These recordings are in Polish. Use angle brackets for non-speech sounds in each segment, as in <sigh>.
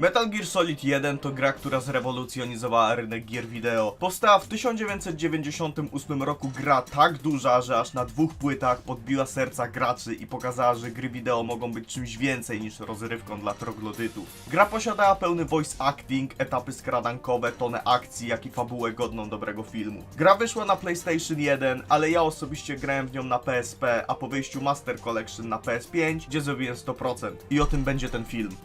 Metal Gear Solid 1 to gra, która zrewolucjonizowała rynek gier wideo. Powstała w 1998 roku gra tak duża, że aż na dwóch płytach podbiła serca graczy i pokazała, że gry wideo mogą być czymś więcej niż rozrywką dla troglodytów. Gra posiadała pełny voice acting, etapy skradankowe, tonę akcji, jak i fabułę godną dobrego filmu. Gra wyszła na PlayStation 1, ale ja osobiście grałem w nią na PSP, a po wyjściu Master Collection na PS5, gdzie zrobiłem 100%. I o tym będzie ten film.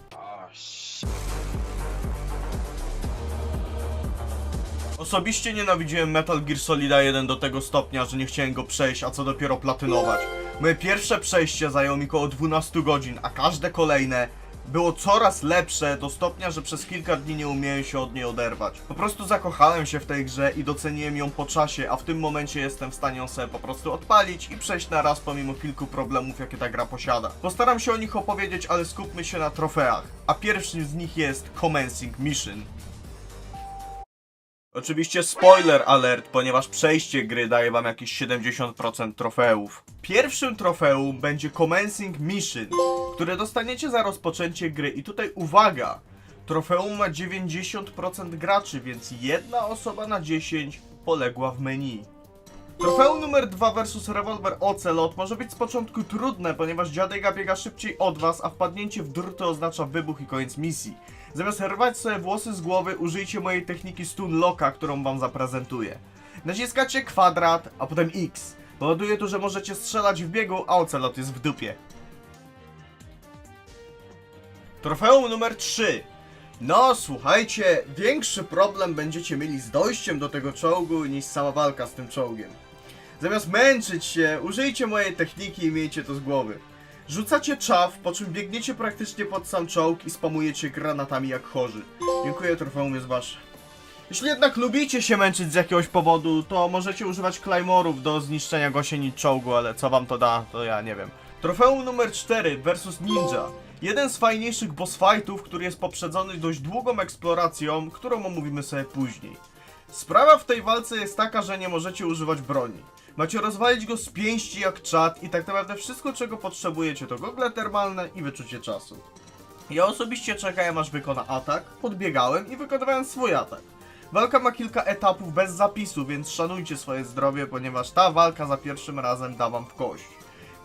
Osobiście nienawidziłem Metal Gear Solida 1 do tego stopnia, że nie chciałem go przejść, a co dopiero platynować. Moje pierwsze przejście zajęło mi około 12 godzin, a każde kolejne było coraz lepsze do stopnia, że przez kilka dni nie umiałem się od niej oderwać. Po prostu zakochałem się w tej grze i doceniłem ją po czasie, a w tym momencie jestem w stanie ją sobie po prostu odpalić i przejść na raz pomimo kilku problemów, jakie ta gra posiada. Postaram się o nich opowiedzieć, ale skupmy się na trofeach. A pierwszym z nich jest Commencing Mission. Oczywiście spoiler alert, ponieważ przejście gry daje wam jakieś 70% trofeów. Pierwszym trofeum będzie Commencing Mission, które dostaniecie za rozpoczęcie gry i tutaj uwaga, trofeum ma 90% graczy, więc jedna osoba na 10 poległa w menu. Trofeum numer 2 versus rewolwer Ocelot może być z początku trudne, ponieważ dziadek biega szybciej od was, a wpadnięcie w druty oznacza wybuch i koniec misji. Zamiast rwać sobie włosy z głowy, użyjcie mojej techniki Stun Locka, którą wam zaprezentuję. Naciskacie kwadrat, a potem X. Powoduje to, że możecie strzelać w biegu, a Ocelot jest w dupie. Trofeum numer 3. No, słuchajcie, większy problem będziecie mieli z dojściem do tego czołgu niż sama walka z tym czołgiem. Zamiast męczyć się, użyjcie mojej techniki i miejcie to z głowy. Rzucacie czaw, po czym biegniecie praktycznie pod sam czołg i spamujecie granatami jak chorzy. Dziękuję, trofeum jest wasze. Jeśli jednak lubicie się męczyć z jakiegoś powodu, to możecie używać Claymorów do zniszczenia gosienic czołgu, ale co wam to da, to ja nie wiem. Trofeum numer 4 versus Ninja. Jeden z fajniejszych boss fightów, który jest poprzedzony dość długą eksploracją, którą omówimy sobie później. Sprawa w tej walce jest taka, że nie możecie używać broni. Macie rozwalić go z pięści jak czat i tak naprawdę wszystko czego potrzebujecie to gogle termalne i wyczucie czasu. Ja osobiście czekałem aż wykona atak, podbiegałem i wykonywałem swój atak. Walka ma kilka etapów bez zapisu, więc szanujcie swoje zdrowie, ponieważ ta walka za pierwszym razem da wam w kość.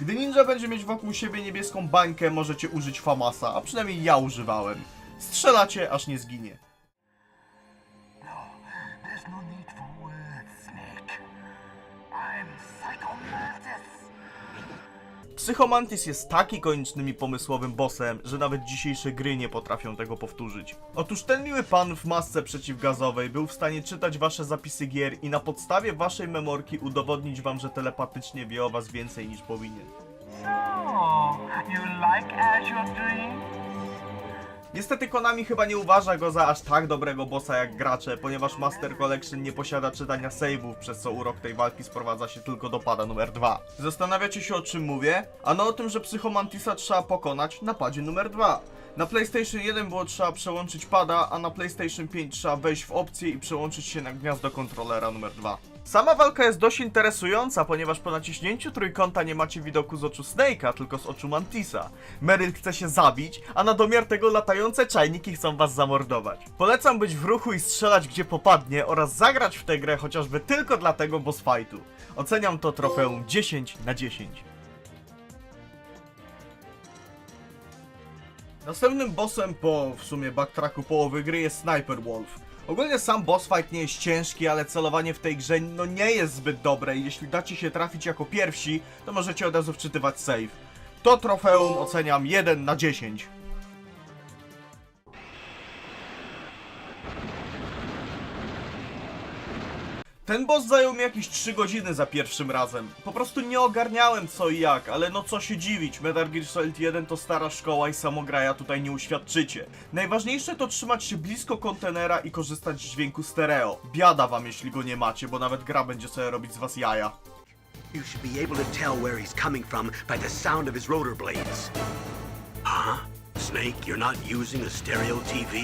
Gdy ninja będzie mieć wokół siebie niebieską bańkę, możecie użyć Famasa, a przynajmniej ja używałem. Strzelacie, aż nie zginie. Psychomantis jest tak ikonicznym i pomysłowym bossem, że nawet dzisiejsze gry nie potrafią tego powtórzyć. Otóż ten miły pan w masce przeciwgazowej był w stanie czytać wasze zapisy gier i na podstawie waszej memorki udowodnić wam, że telepatycznie wie o was więcej niż powinien. So, you like Azure Dream? Niestety Konami chyba nie uważa go za aż tak dobrego bossa jak gracze, ponieważ Master Collection nie posiada czytania save'ów, przez co urok tej walki sprowadza się tylko do pada numer 2. Zastanawiacie się o czym mówię? Ano o tym, że Psychomantisa trzeba pokonać na padzie numer 2. Na PlayStation 1 było trzeba przełączyć pada, a na PlayStation 5 trzeba wejść w opcję i przełączyć się na gniazdo kontrolera numer 2. Sama walka jest dość interesująca, ponieważ po naciśnięciu trójkąta nie macie widoku z oczu Snake'a, tylko z oczu Mantisa. Meryl chce się zabić, a na domiar tego latające czajniki chcą was zamordować. Polecam być w ruchu i strzelać gdzie popadnie oraz zagrać w tę grę chociażby tylko dla tego boss fightu. Oceniam to trofeum 10 na 10. Następnym bossem po w sumie backtracku połowy gry jest Sniper Wolf. Ogólnie sam boss fight nie jest ciężki, ale celowanie w tej grze no nie jest zbyt dobre i jeśli dacie się trafić jako pierwsi, to możecie od razu wczytywać save. To trofeum oceniam 1 na 10. Ten boss zajął mi jakieś 3 godziny za pierwszym razem. Po prostu nie ogarniałem co i jak, ale no co się dziwić, Metal Gear Solid 1 to stara szkoła i samograja tutaj nie uświadczycie. Najważniejsze to trzymać się blisko kontenera i korzystać z dźwięku stereo. Biada wam jeśli go nie macie, bo nawet gra będzie sobie robić z was jaja. You should be able to tell where he's coming from by the sound of his rotor blades. Huh? Snake, you're not using a stereo TV?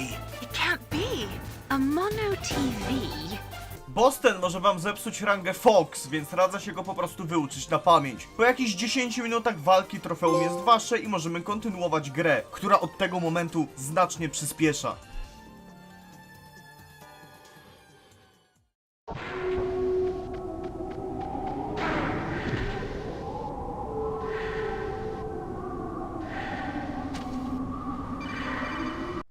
It can't be. A mono TV. Boss ten może wam zepsuć rangę Fox, więc radzę się go po prostu wyuczyć na pamięć. Po jakichś 10 minutach walki trofeum jest wasze i możemy kontynuować grę, która od tego momentu znacznie przyspiesza.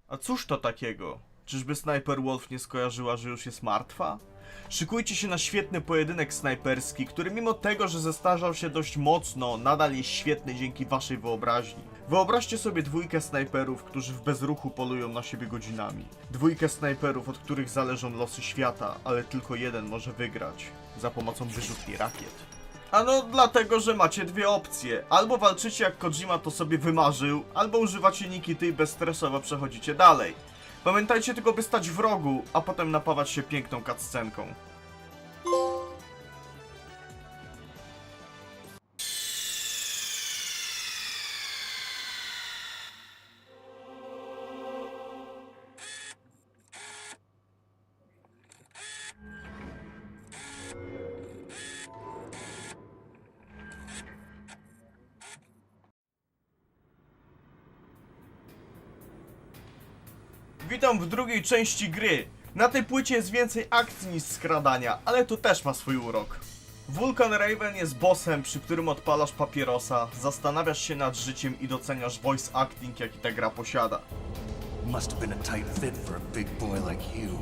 A cóż to takiego? Czyżby Sniper Wolf nie skojarzyła, że już jest martwa? Szykujcie się na świetny pojedynek snajperski, który mimo tego, że zestarzał się dość mocno, nadal jest świetny dzięki waszej wyobraźni. Wyobraźcie sobie dwójkę snajperów, którzy w bezruchu polują na siebie godzinami. Dwójkę snajperów, od których zależą losy świata, ale tylko jeden może wygrać za pomocą wyrzutni rakiet. Ano dlatego, że macie dwie opcje. Albo walczycie jak Kojima to sobie wymarzył, albo używacie Nikity i bezstresowo przechodzicie dalej. Pamiętajcie tylko by stać w rogu, a potem napawać się piękną cutscenką. Witam w drugiej części gry. Na tej płycie jest więcej akcji niż skradania, ale to też ma swój urok. Vulcan Raven jest bossem, przy którym odpalasz papierosa, zastanawiasz się nad życiem i doceniasz voice acting, jaki ta gra posiada. Must have been a tight fit for a big boy like you.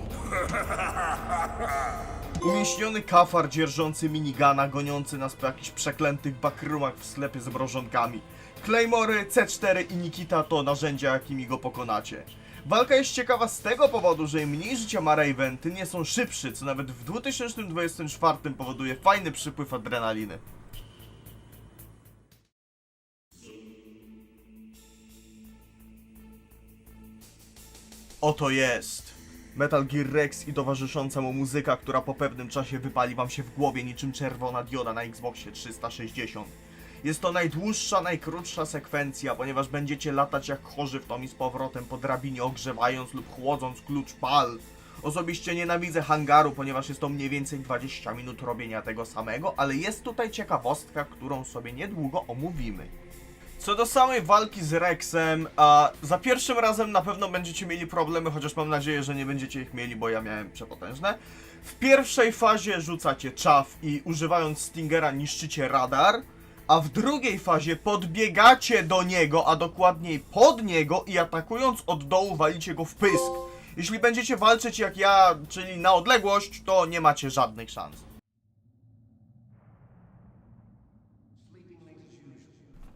<laughs> Umieśniony kafar dzierżący minigana, goniący nas po jakichś przeklętych backroomach w sklepie z mrożonkami. Claymory, C4 i Nikita to narzędzia, jakimi go pokonacie. Walka jest ciekawa z tego powodu, że im mniej życia ma Raven, tym nie są szybszy, co nawet w 2024 powoduje fajny przypływ adrenaliny. Oto jest. Metal Gear Rex i towarzysząca mu muzyka, która po pewnym czasie wypali wam się w głowie niczym czerwona dioda na Xboxie 360. Jest to najdłuższa, najkrótsza sekwencja, ponieważ będziecie latać jak chorzy w tom i z powrotem po drabinie, ogrzewając lub chłodząc klucz pal. Osobiście nienawidzę hangaru, ponieważ jest to mniej więcej 20 minut robienia tego samego, ale jest tutaj ciekawostka, którą sobie niedługo omówimy. Co do samej walki z Rexem, a za pierwszym razem na pewno będziecie mieli problemy, chociaż mam nadzieję, że nie będziecie ich mieli, bo ja miałem przepotężne. W pierwszej fazie rzucacie czaf i używając Stingera niszczycie radar, a w drugiej fazie podbiegacie do niego, a dokładniej pod niego i atakując od dołu walicie go w pysk. Jeśli będziecie walczyć jak ja, czyli na odległość, to nie macie żadnych szans.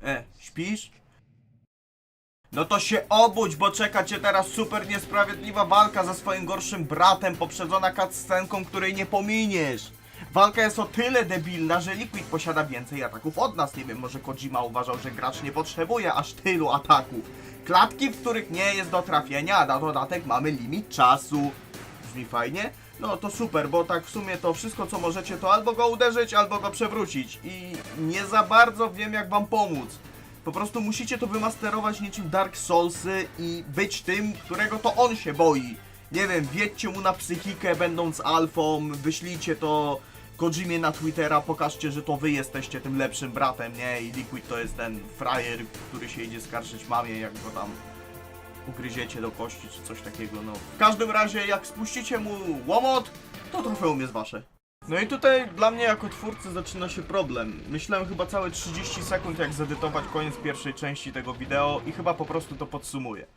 E, śpisz? No to się obudź, bo czeka cię teraz super niesprawiedliwa walka ze swoim gorszym bratem, poprzedzona cutscenką, której nie pominiesz. Walka jest o tyle debilna, że Liquid posiada więcej ataków od nas. Nie wiem, może Kojima uważał, że gracz nie potrzebuje aż tylu ataków. Klatki, w których nie jest do trafienia, a na dodatek mamy limit czasu. Brzmi fajnie? No to super, bo tak w sumie to wszystko co możecie to albo go uderzyć, albo go przewrócić. I nie za bardzo wiem jak wam pomóc. Po prostu musicie to wymasterować niczym Dark Soulsy i być tym, którego to on się boi. Nie wiem, wjedźcie mu na psychikę będąc alfą, wyślijcie to Kojimie na Twittera, pokażcie, że to wy jesteście tym lepszym bratem, nie? I Liquid to jest ten frajer, który się idzie skarżyć mamie, jak go tam ugryziecie do kości czy coś takiego, no. W każdym razie, jak spuścicie mu łomot, to trofeum jest wasze. No i tutaj dla mnie jako twórcy zaczyna się problem. Myślałem chyba całe 30 sekund jak zedytować koniec pierwszej części tego wideo i chyba po prostu to podsumuję.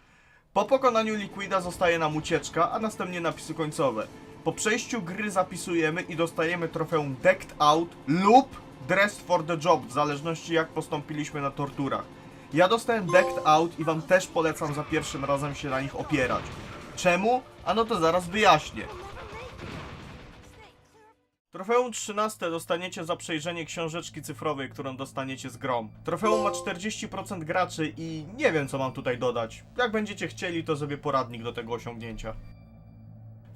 Po pokonaniu Liquida zostaje nam ucieczka, a następnie napisy końcowe. Po przejściu gry zapisujemy i dostajemy trofeum Decked Out lub Dressed for the Job, w zależności jak postąpiliśmy na torturach. Ja dostałem Decked Out i wam też polecam za pierwszym razem się na nich opierać. Czemu? A no to zaraz wyjaśnię. Trofeum 13 dostaniecie za przejrzenie książeczki cyfrowej, którą dostaniecie z grom. Trofeum ma 40% graczy i nie wiem co mam tutaj dodać. Jak będziecie chcieli, to zrobię poradnik do tego osiągnięcia.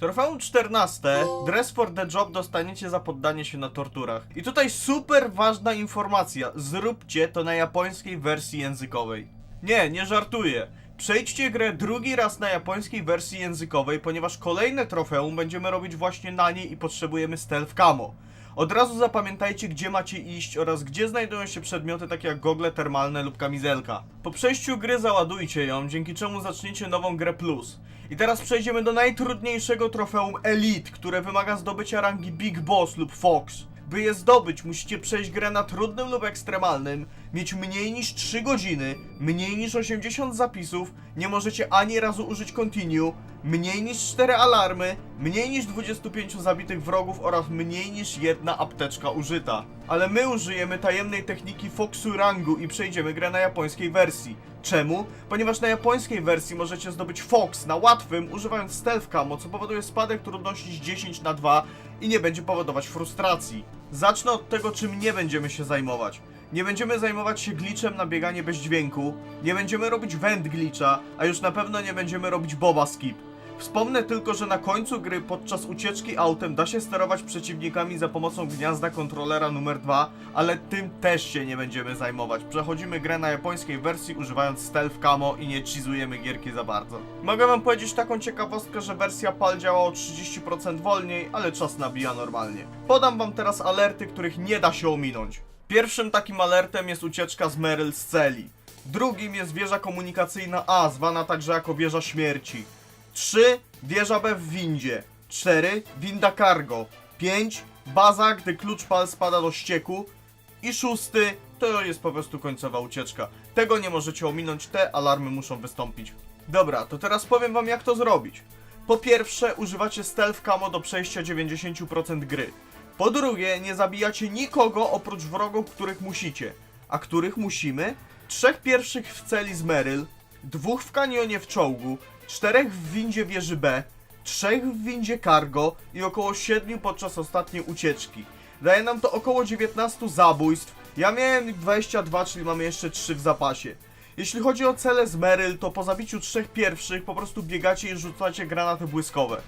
Trofeum 14, Dress for the Job dostaniecie za poddanie się na torturach. I tutaj super ważna informacja, zróbcie to na japońskiej wersji językowej. Nie, nie żartuję. Przejdźcie grę drugi raz na japońskiej wersji językowej, ponieważ kolejne trofeum będziemy robić właśnie na niej i potrzebujemy stealth camo. Od razu zapamiętajcie, gdzie macie iść oraz gdzie znajdują się przedmioty takie jak gogle termalne lub kamizelka. Po przejściu gry załadujcie ją, dzięki czemu zaczniecie nową grę plus. I teraz przejdziemy do najtrudniejszego trofeum Elite, które wymaga zdobycia rangi Big Boss lub Fox. By je zdobyć, musicie przejść grę na trudnym lub ekstremalnym, mieć mniej niż 3 godziny, mniej niż 80 zapisów, nie możecie ani razu użyć continue, mniej niż 4 alarmy, mniej niż 25 zabitych wrogów oraz mniej niż jedna apteczka użyta. Ale my użyjemy tajemnej techniki Foxu rangu i przejdziemy grę na japońskiej wersji. Czemu? Ponieważ na japońskiej wersji możecie zdobyć Fox na łatwym, używając stealth camo, co powoduje spadek trudności z 10 na 2 i nie będzie powodować frustracji. Zacznę od tego, czym nie będziemy się zajmować. Nie będziemy zajmować się glitchem na bieganie bez dźwięku, nie będziemy robić vent glitcha, a już na pewno nie będziemy robić boba skip. Wspomnę tylko, że na końcu gry podczas ucieczki autem da się sterować przeciwnikami za pomocą gniazda kontrolera numer 2, ale tym też się nie będziemy zajmować. Przechodzimy grę na japońskiej wersji używając stealth camo i nie cheezujemy gierki za bardzo. Mogę wam powiedzieć taką ciekawostkę, że wersja PAL działa o 30% wolniej, ale czas nabija normalnie. Podam wam teraz alerty, których nie da się ominąć. Pierwszym takim alertem jest ucieczka z Meryl z celi. Drugim jest wieża komunikacyjna A, zwana także jako wieża śmierci. 3. Wieża B w windzie. 4. Winda cargo. 5. Baza, gdy klucz pal spada do ścieku. I szósty to jest po prostu końcowa ucieczka. Tego nie możecie ominąć, te alarmy muszą wystąpić. Dobra, to teraz powiem wam jak to zrobić. Po pierwsze, używacie stealth camo do przejścia 90% gry. Po drugie, nie zabijacie nikogo oprócz wrogów, których musicie. A których musimy? Trzech pierwszych w celi z Meryl, dwóch w kanionie w czołgu, czterech w windzie wieży B, trzech w windzie cargo i około siedmiu podczas ostatniej ucieczki. Daje nam to około 19 zabójstw. Ja miałem 22, czyli mamy jeszcze 3 w zapasie. Jeśli chodzi o cele z Meryl, to po zabiciu trzech pierwszych po prostu biegacie i rzucacie granaty błyskowe.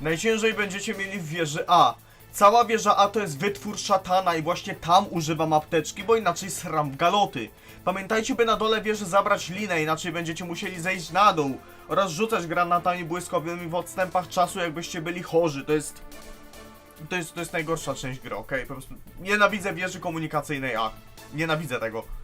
Najciężej będziecie mieli w wieży A. Cała wieża A to jest wytwór szatana i właśnie tam używam apteczki, bo inaczej sram w galoty. Pamiętajcie, by na dole wieży zabrać linę, inaczej będziecie musieli zejść na dół oraz rzucać granatami błyskowymi w odstępach czasu, jakbyście byli chorzy. To jest... To jest, to jest najgorsza część gry, okej? Po prostu nienawidzę wieży komunikacyjnej A. Nienawidzę tego.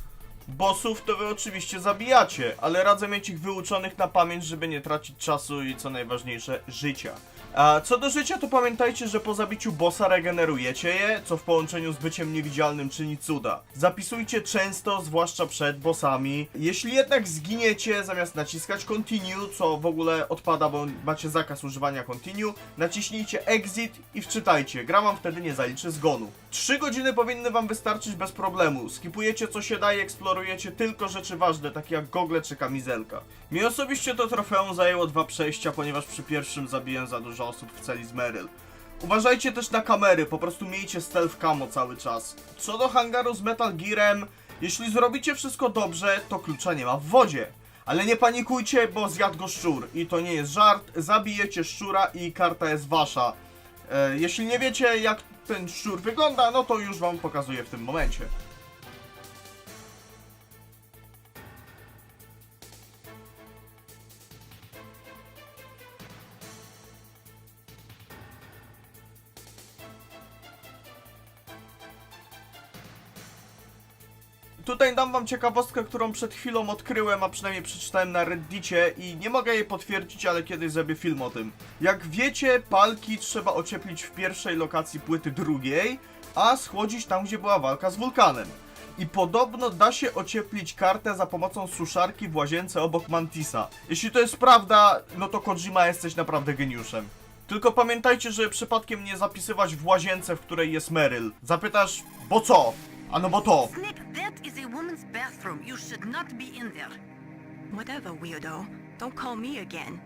Bossów to wy oczywiście zabijacie, ale radzę mieć ich wyuczonych na pamięć, żeby nie tracić czasu i co najważniejsze, życia. A co do życia, to pamiętajcie, że po zabiciu bossa regenerujecie je, co w połączeniu z byciem niewidzialnym czyni cuda. Zapisujcie często, zwłaszcza przed bossami. Jeśli jednak zginiecie, zamiast naciskać continue, co w ogóle odpada, bo macie zakaz używania continue, naciśnijcie exit i wczytajcie. Gra wam wtedy nie zaliczy zgonu. 3 godziny powinny wam wystarczyć bez problemu. Skipujecie co się daje, eksplorujecie tylko rzeczy ważne, takie jak gogle czy kamizelka. Mi osobiście to trofeum zajęło dwa przejścia, ponieważ przy pierwszym zabiłem za dużo osób w celi z Meryl. Uważajcie też na kamery, po prostu miejcie stealth camo cały czas. Co do hangaru z Metal Gearem, jeśli zrobicie wszystko dobrze, to klucza nie ma w wodzie. Ale nie panikujcie, bo zjadł go szczur. I to nie jest żart, zabijecie szczura i karta jest wasza. E, jeśli nie wiecie jak ten szczur wygląda, no to już wam pokazuję w tym momencie. Tutaj dam wam ciekawostkę, którą przed chwilą odkryłem, a przynajmniej przeczytałem na reddicie i nie mogę jej potwierdzić, ale kiedyś zrobię film o tym. Jak wiecie, palki trzeba ocieplić w pierwszej lokacji płyty drugiej, a schłodzić tam, gdzie była walka z wulkanem. I podobno da się ocieplić kartę za pomocą suszarki w łazience obok Mantisa. Jeśli to jest prawda, no to Kojima jesteś naprawdę geniuszem. Tylko pamiętajcie, żeby przypadkiem nie zapisywać w łazience, w której jest Meryl. Zapytasz, bo co? A no bo to. That is a woman's bathroom. You should not be in there. Whatever, weirdo. Don't call me again.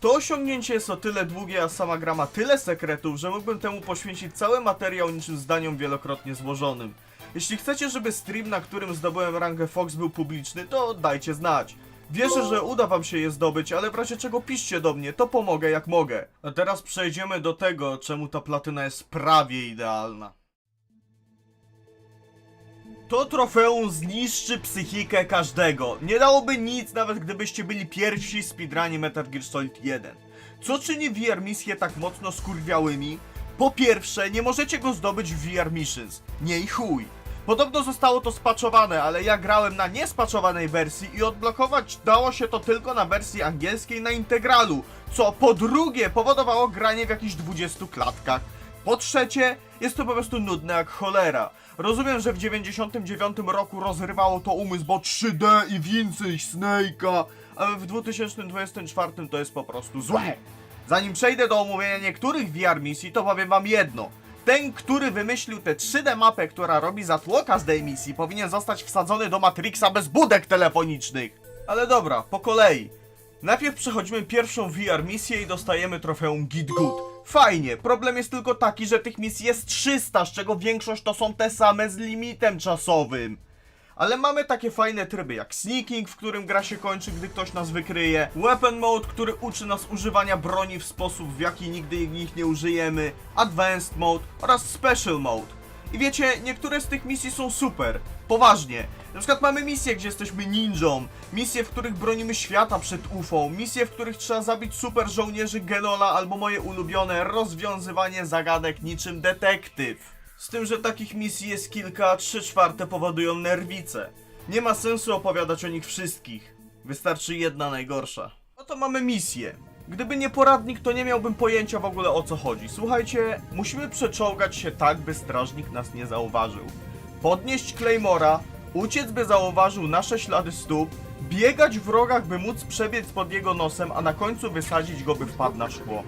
To osiągnięcie jest o tyle długie, a sama gra ma tyle sekretów, że mógłbym temu poświęcić cały materiał niczym zdaniom wielokrotnie złożonym. Jeśli chcecie, żeby stream, na którym zdobyłem rangę Fox był publiczny, to dajcie znać. Wierzę, że uda wam się je zdobyć, ale w razie czego piszcie do mnie, to pomogę jak mogę. A teraz przejdziemy do tego, czemu ta platyna jest prawie idealna. To trofeum zniszczy psychikę każdego. Nie dałoby nic, nawet gdybyście byli pierwsi w Metal Gear Solid 1. Co czyni VR misje tak mocno skurwiałymi? Po pierwsze, nie możecie go zdobyć w VR Missions. Nie i chuj. Podobno zostało to spaczowane, ale ja grałem na niespaczowanej wersji i odblokować dało się to tylko na wersji angielskiej na integralu, co po drugie powodowało granie w jakichś 20 klatkach. Po trzecie, jest to po prostu nudne jak cholera. Rozumiem, że w 99 roku rozrywało to umysł, bo 3D i więcej Snake'a, ale w 2024 to jest po prostu złe. Zanim przejdę do omówienia niektórych VR misji, to powiem wam jedno. Ten, który wymyślił tę 3D mapę, która robi zatłoka z tej misji, powinien zostać wsadzony do Matrixa bez budek telefonicznych. Ale dobra, po kolei. Najpierw przechodzimy pierwszą VR misję i dostajemy trofeum Git Good. Fajnie, problem jest tylko taki, że tych misji jest 300, z czego większość to są te same z limitem czasowym. Ale mamy takie fajne tryby jak Sneaking, w którym gra się kończy, gdy ktoś nas wykryje, Weapon Mode, który uczy nas używania broni w sposób, w jaki nigdy ich nie użyjemy, Advanced Mode oraz Special Mode. I wiecie, niektóre z tych misji są super. Poważnie. Na przykład mamy misje, gdzie jesteśmy ninją, misje, w których bronimy świata przed UFO, misje, w których trzeba zabić super żołnierzy Genola albo moje ulubione rozwiązywanie zagadek niczym detektyw. Z tym, że takich misji jest kilka, trzy czwarte powodują nerwice. Nie ma sensu opowiadać o nich wszystkich. Wystarczy jedna najgorsza. Oto mamy misję. Gdyby nie poradnik, to nie miałbym pojęcia w ogóle o co chodzi. Słuchajcie, musimy przeczołgać się tak, by strażnik nas nie zauważył. Podnieść Claymora, uciec by zauważył nasze ślady stóp, biegać w rogach, by móc przebiec pod jego nosem, a na końcu wysadzić go, by wpadł na szkło.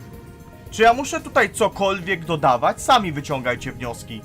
Czy ja muszę tutaj cokolwiek dodawać? Sami wyciągajcie wnioski.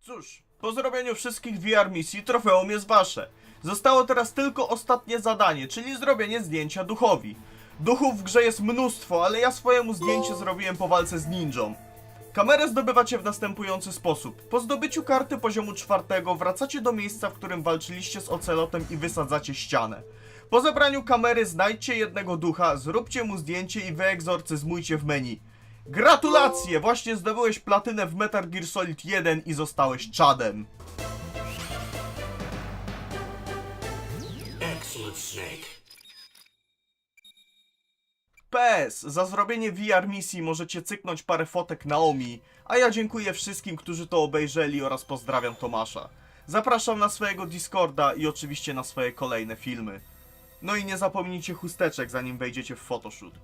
Cóż, po zrobieniu wszystkich VR misji trofeum jest wasze. Zostało teraz tylko ostatnie zadanie, czyli zrobienie zdjęcia duchowi. Duchów w grze jest mnóstwo, ale ja swojemu zdjęcie zrobiłem po walce z ninją. Kamerę zdobywacie w następujący sposób. Po zdobyciu karty poziomu czwartego wracacie do miejsca, w którym walczyliście z ocelotem i wysadzacie ścianę. Po zebraniu kamery znajdźcie jednego ducha, zróbcie mu zdjęcie i wyegzorcyzmujcie w menu. Gratulacje! Właśnie zdobyłeś platynę w Metal Gear Solid 1 i zostałeś czadem. Excellent, Snake. PS, za zrobienie VR misji możecie cyknąć parę fotek Naomi, a ja dziękuję wszystkim, którzy to obejrzeli oraz pozdrawiam Tomasza. Zapraszam na swojego Discorda i oczywiście na swoje kolejne filmy. No i nie zapomnijcie chusteczek zanim wejdziecie w photoshoot.